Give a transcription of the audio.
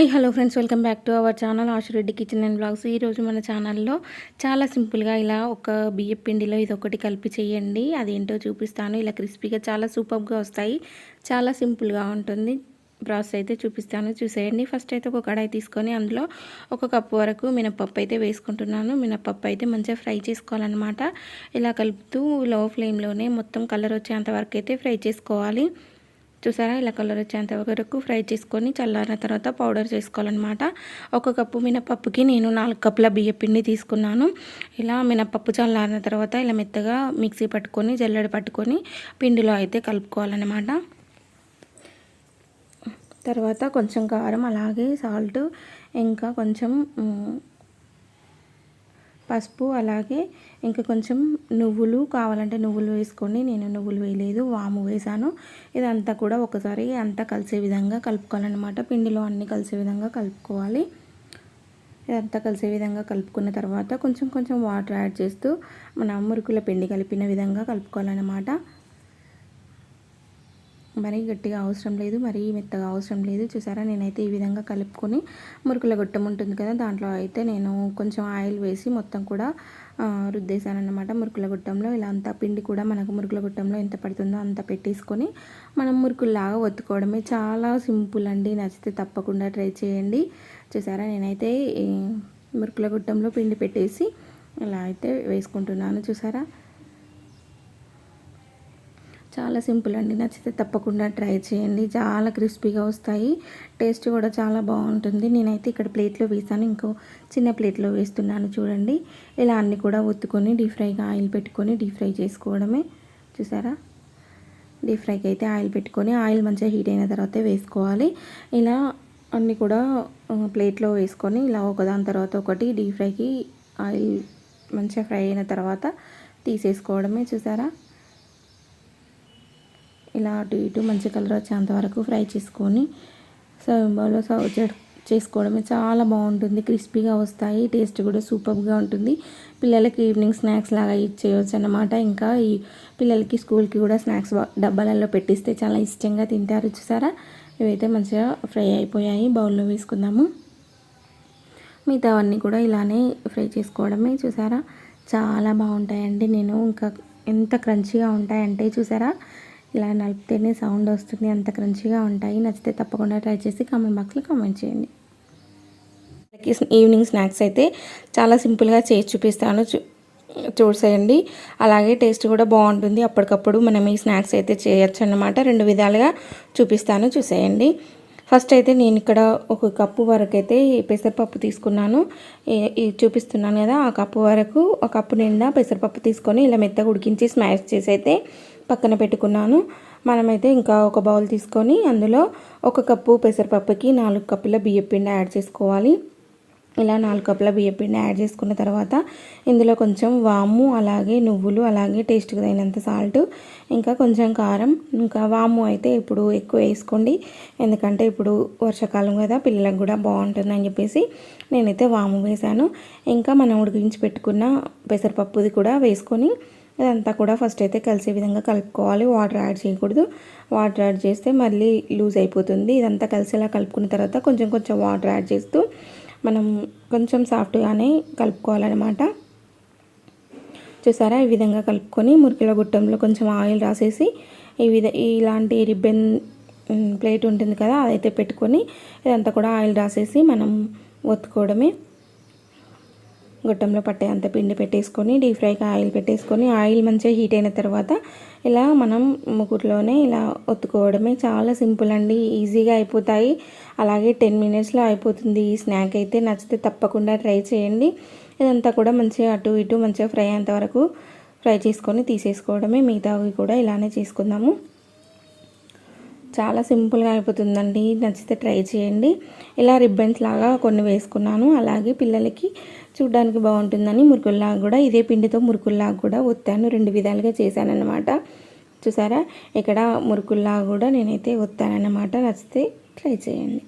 Hi hello friends. Welcome back to our channel Ashu Reddy kitchen and blogs. ఈరోజు మన ఛానల్లో చాలా సింపుల్గా ఇలా ఒక బియ్య పిండిలో ఇది ఒకటి కలిపి చేయండి. అదేంటో చూపిస్తాను. ఇలా క్రిస్పీగా చాలా సూపర్గా వస్తాయి. చాలా సింపుల్గా ఉంటుంది. ప్రాసెస్ అయితే చూపిస్తాను. చూసేయండి. ఫస్ట్ అయితే ఒక కడాయి తీసుకొని అందులో ఒక కప్పు వరకు మినపప్పు అయితే వేసుకుంటున్నాను. మినపప్పు అయితే మంచిగా ఫ్రై చేసుకోవాలన్నమాట. ఇలా కలుపుతూ లో ఫ్లేమ్లోనే మొత్తం కలర్ వచ్చేంత వరకు అయితే ఫ్రై చేసుకోవాలి. చూసారా? ఇలా కలర్ వచ్చేంత వరకు ఫ్రై చేసుకొని చల్లారిన తర్వాత పౌడర్ చేసుకోవాలన్నమాట. ఒక కప్పు మినపప్పుకి నేను నాలుగు కప్పుల బియ్య పిండి తీసుకున్నాను. ఇలా మినపప్పు చల్లారిన తర్వాత ఇలా మెత్తగా మిక్సీ పట్టుకొని జల్లెడ పట్టుకొని పిండిలో అయితే కలుపుకోవాలన్నమాట. తర్వాత కొంచెం కారం అలాగే సాల్ట్ ఇంకా కొంచెం పసుపు అలాగే ఇంకా కొంచెం నువ్వులు కావాలంటే నువ్వులు వేసుకోండి. నేను నువ్వులు వేయలేదు వాము వేసాను ఇదంతా కూడా ఒకసారి అంతా కలిసే విధంగా కలుపుకోవాలన్నమాట. పిండిలో అన్నీ కలిసే విధంగా కలుపుకోవాలి. ఇదంతా కలిసే విధంగా కలుపుకున్న తర్వాత కొంచెం కొంచెం వాటర్ యాడ్ చేస్తూ మన మురుకుల పిండి కలిపిన విధంగా కలుపుకోవాలన్నమాట. మరీ గట్టిగా అవసరం లేదు మరీ మెత్తగా అవసరం లేదు. చూసారా? నేనైతే ఈ విధంగా కలుపుకొని మురుకుల గొట్టం ఉంటుంది కదా దాంట్లో అయితే నేను కొంచెం ఆయిల్ వేసి మొత్తం కూడా రుద్దేశానమాట మురుకుల గుట్టంలో. ఇలా అంత పిండి కూడా మనకు మురుకుల గుట్టంలో ఎంత పడుతుందో అంత పెట్టేసుకొని మనం మురుకుల్లాగా ఒత్తుకోవడమే చాలా సింపుల్ అండి. నచ్చితే తప్పకుండా ట్రై చేయండి. చూసారా? నేనైతే మురుకుల గుట్టంలో పిండి పెట్టేసి ఇలా అయితే వేసుకుంటున్నాను. చూసారా? చాలా సింపుల్ అండి. నచ్చితే తప్పకుండా ట్రై చేయండి. చాలా క్రిస్పీగా వస్తాయి. టేస్ట్ కూడా చాలా బాగుంటుంది. నేనైతే ఇక్కడ ప్లేట్లో వేసాను. ఇంకో చిన్న ప్లేట్లో వేస్తున్నాను చూడండి. ఇలా అన్ని కూడా ఒత్తుకొని డీప్ ఫ్రైగా ఆయిల్ పెట్టుకొని డీప్ ఫ్రై చేసుకోవడమే. చూసారా? డీప్ ఫ్రైకి అయితే ఆయిల్ పెట్టుకొని ఆయిల్ మంచిగా హీట్ అయిన తర్వాత వేసుకోవాలి. ఇలా అన్నీ కూడా ప్లేట్లో వేసుకొని ఇలా ఒకదాని తర్వాత ఒకటి డీప్ ఫ్రైకి ఆయిల్ మంచిగా ఫ్రై అయిన తర్వాత తీసేసుకోవడమే. చూసారా? ఇలా అటు ఇటు మంచి కలర్ వచ్చేంత వరకు ఫ్రై చేసుకొని సర్వింగ్ బౌల్లో సర్వ్ చేసుకోవడమే చాలా బాగుంటుంది. క్రిస్పీగా వస్తాయి. టేస్ట్ కూడా సూపర్గా ఉంటుంది. పిల్లలకి ఈవినింగ్ స్నాక్స్ లాగా ఇచ్చేయచ్చు అన్నమాట. ఇంకా ఈ పిల్లలకి స్కూల్కి కూడా స్నాక్స్ డబ్బాలలో పెట్టిస్తే చాలా ఇష్టంగా తింటారు. చూసారా? ఇవైతే మంచిగా ఫ్రై అయిపోయాయి. బౌల్లో వేసుకుందాము. మిగతావన్నీ కూడా ఇలానే ఫ్రై చేసుకోవడమే. చూసారా? చాలా బాగుంటాయండి. నేను ఇంకా ఎంత క్రంచీగా ఉంటాయంటే చూసారా? ఇలా నలిపితేనే సౌండ్ వస్తుంది అంత క్రంచిగా ఉంటాయి. నచ్చితే తప్పకుండా ట్రై చేసి కామెంట్ బాక్స్లో కామెంట్ చేయండి. ఈవినింగ్ స్నాక్స్ అయితే చాలా సింపుల్గా చేసి చూపిస్తాను. చూసేయండి. అలాగే టేస్ట్ కూడా బాగుంటుంది. అప్పటికప్పుడు మనం ఈ స్నాక్స్ అయితే చేయొచ్చు అన్నమాట. రెండు విధాలుగా చూపిస్తాను చూసేయండి. ఫస్ట్ అయితే నేను ఇక్కడ ఒక కప్పు వరకు అయితే పెసరపప్పు తీసుకున్నాను. చూపిస్తున్నాను కదా ఆ కప్పు వరకు ఒక కప్పు నిండా పెసరపప్పు తీసుకొని ఇలా మెత్తగా ఉడికించి స్మాష్ చేసి అయితే పక్కన పెట్టుకున్నాను. మనమైతే ఇంకా ఒక బౌల్ తీసుకొని అందులో ఒక కప్పు పెసరపప్పుకి నాలుగు కప్పుల బియ్యపిండి యాడ్ చేసుకోవాలి. ఇలా నాలుగు కప్పుల బియ్యపిండి యాడ్ చేసుకున్న తర్వాత ఇందులో కొంచెం వాము అలాగే నువ్వులు అలాగే టేస్ట్కి తగినంత సాల్ట్ ఇంకా కొంచెం కారం ఇంకా వాము అయితే ఇప్పుడు ఎక్కువ వేసుకోండి. ఎందుకంటే ఇప్పుడు వర్షాకాలం కదా పిల్లలకు కూడా బాగుంటుందని చెప్పేసి నేనైతే వాము వేశాను. ఇంకా మనం ఉడికించి పెట్టుకున్న పెసరపప్పుది కూడా వేసుకొని ఇదంతా కూడా ఫస్ట్ అయితే కలిసే విధంగా కలుపుకోవాలి. వాటర్ యాడ్ చేయకూడదు. వాటర్ యాడ్ చేస్తే మళ్ళీ లూజ్ అయిపోతుంది. ఇదంతా కలిసేలా కలుపుకున్న తర్వాత కొంచెం కొంచెం వాటర్ యాడ్ చేస్తూ మనం కొంచెం సాఫ్ట్గానే కలుపుకోవాలన్నమాట. చూసారా? ఈ విధంగా కలుపుకొని మురికిల గుట్టంలో కొంచెం ఆయిల్ రాసేసి ఈ విధ ఇలాంటి రిబ్బన్ ప్లేట్ ఉంటుంది కదా అదైతే పెట్టుకొని ఇదంతా కూడా ఆయిల్ రాసేసి మనం ఒత్తుకోవడమే. గొట్టంలో పట్టే అంత పిండి పెట్టేసుకొని డీప్ ఫ్రైకి ఆయిల్ పెట్టేసుకొని ఆయిల్ మంచిగా హీట్ అయిన తర్వాత ఇలా మనం ముగ్గురులోనే ఇలా ఒత్తుకోవడమే చాలా సింపుల్ అండి. ఈజీగా అయిపోతాయి. అలాగే టెన్ మినిట్స్లో అయిపోతుంది. ఈ స్నాక్ అయితే నచ్చితే తప్పకుండా ట్రై చేయండి. ఇదంతా కూడా మంచిగా అటు ఇటు మంచిగా ఫ్రై అయ్యేంత వరకు ఫ్రై చేసుకొని తీసేసుకోవడమే. మిగతావి కూడా ఇలానే చేసుకుందాము. చాలా సింపుల్గా అయిపోతుందండి. నచ్చితే ట్రై చేయండి. ఇలా రిబ్బన్స్ లాగా కొన్ని వేసుకున్నాను. అలాగే పిల్లలకి చూడ్డానికి బాగుంటుందని మురుకుల్లాగా కూడా ఇదే పిండితో మురుకుల్లాగా కూడా ఒత్తాను. రెండు విధాలుగా చేశానన్నమాట. చూసారా? ఇక్కడ మురుకుల్లాగా కూడా నేనైతే ఒత్తానన్నమాట. నచ్చితే ట్రై చేయండి.